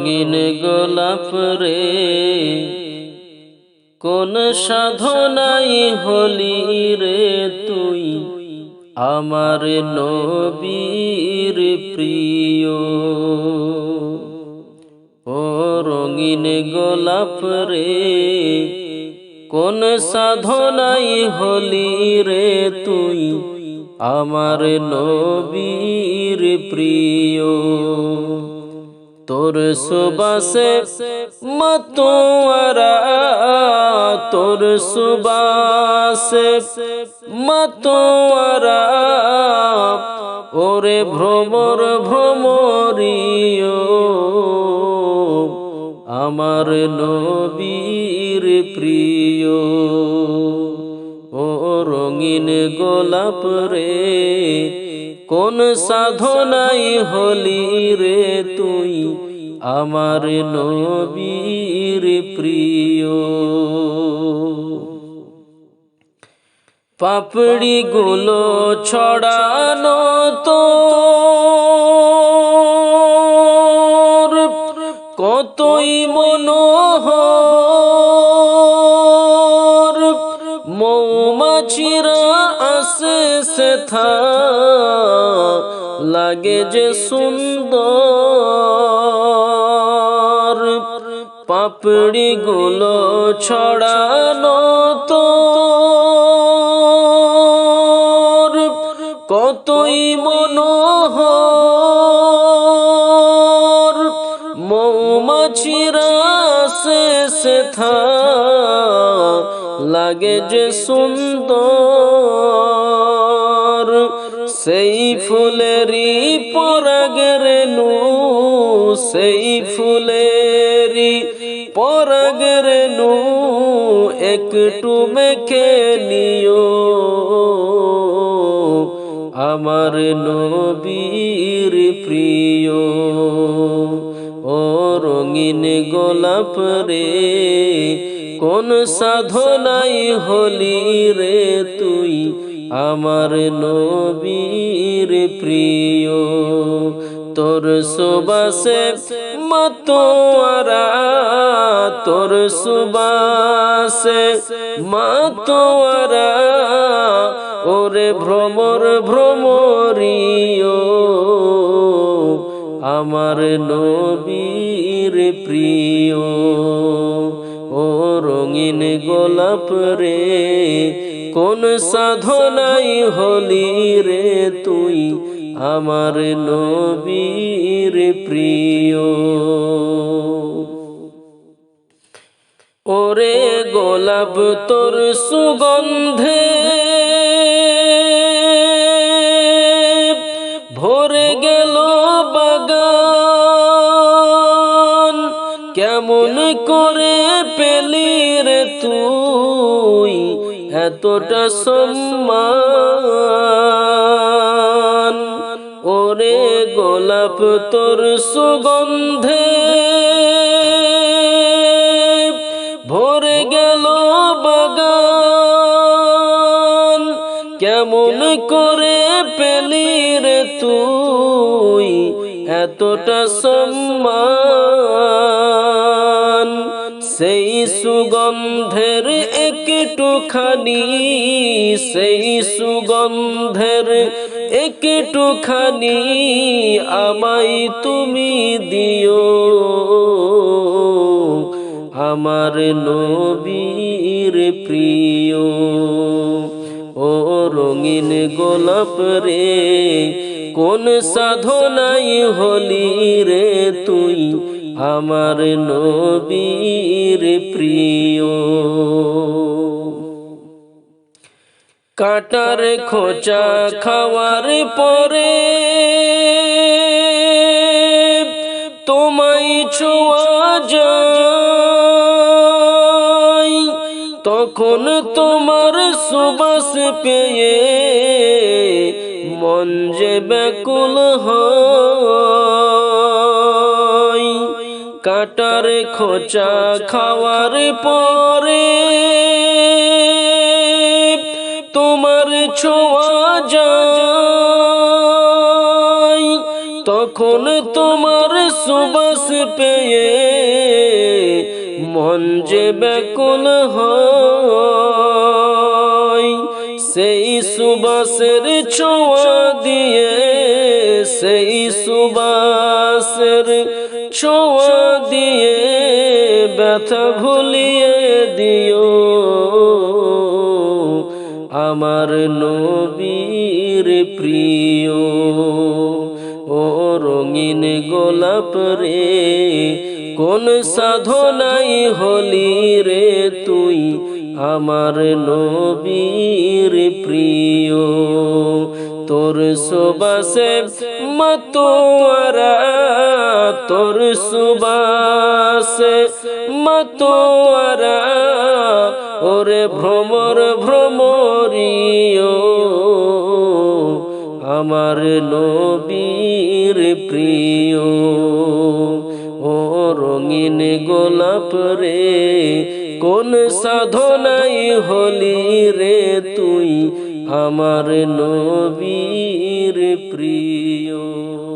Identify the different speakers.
Speaker 1: রঙিন গোলাপ রে। কোন সাধনাই হলি রে তুই? আমার নবীর প্রিয়। ও রঙিন গোলাপ রে, কোন সাধনাই হলি রে তুই? আমার নবীর প্রিয়। তোর সুবাসে মতোয়ারা তোর সুবাসে মতোয়ারা ওরে ভ্রমর ভ্রমরিও আমার নবীর প্রিয়। ও রঙিন গোলাপ রে কোন সাধনাই হলি রে তুই? আমার নবীর প্রিয়। পাপড়ি গুলো ছড়ানো তো মৌমাছিরা আসে সেথা লাগে যে সুন্দর। পাপড়ি গুলো ছড়ানো তো কতই মনোহর। মৌমাছিরা সে সেথা লাগে যে সুন্দর সেই ফুলেরই পরাগের নু সেই ফুলেরই পরাগের নু একটু মেখে নিও। আমার নবীর প্রিয় ও রঙিন গোলাপ রে কোন সাধনাই হলি রে তুই? আমার নবীর প্রিয়, তোর সুবাসে মতোয়ারা, তোর সুবাসে মতোয়ারা, ওরে ভ্রমর ভ্রমরিও আমার নবীর প্রিয়। রঙিন গোলাপ রে, কোন সাধনাই হলি রে তুই আমার নবীর প্রিয়। ওরে গোলাপ তোর সুগন্ধে এতটা সম্মান। ওরে গোলাপ তোর সুগন্ধে ভরে গেল বাগান। কেমন করে পেলি রে তুই এতটা সম্মান? সুগন্ধের একটুখানি, সেই সুগন্ধের একটুখানি আমায় তুমি দিও। আমার নবীর প্রিয়, ও রঙিন গোলাপ রে, কোন সাধনাই হলি রে তুই? আমার নবীর প্রিয়। কাটার খোঁচা খাওয়ার পরে তোমায় ছোঁয়া যায়। তখন তোমার সুবাস পেয়ে মন যে ব্যাকুল হয়। কাটার খোঁচা খাওয়ার পরে তোমার ছোঁয়া যায়। তখন তোমার সুবাস পেয়ে মন যে ব্যাকুল হয়। সেই সুবাসের ছোঁয়া দিয়ে সেই সুবাসের ব্যথা ভুলিয়ে দিও। আমার নবীর প্রিয়, ও রঙিন গোলাপ রে, কোন সাধনাই হলি রে তুই? আমার নবীর প্রিয়, তোর সুবাসে মতোয়ারা, তোর সুবাসে ভ্রমর ভ্রমরিও আমার নবীর প্রিয়। ও রঙিন গোলাপ রে, কোন সাধনাই হলি রে তুই, আমার নবীর প্রিয়।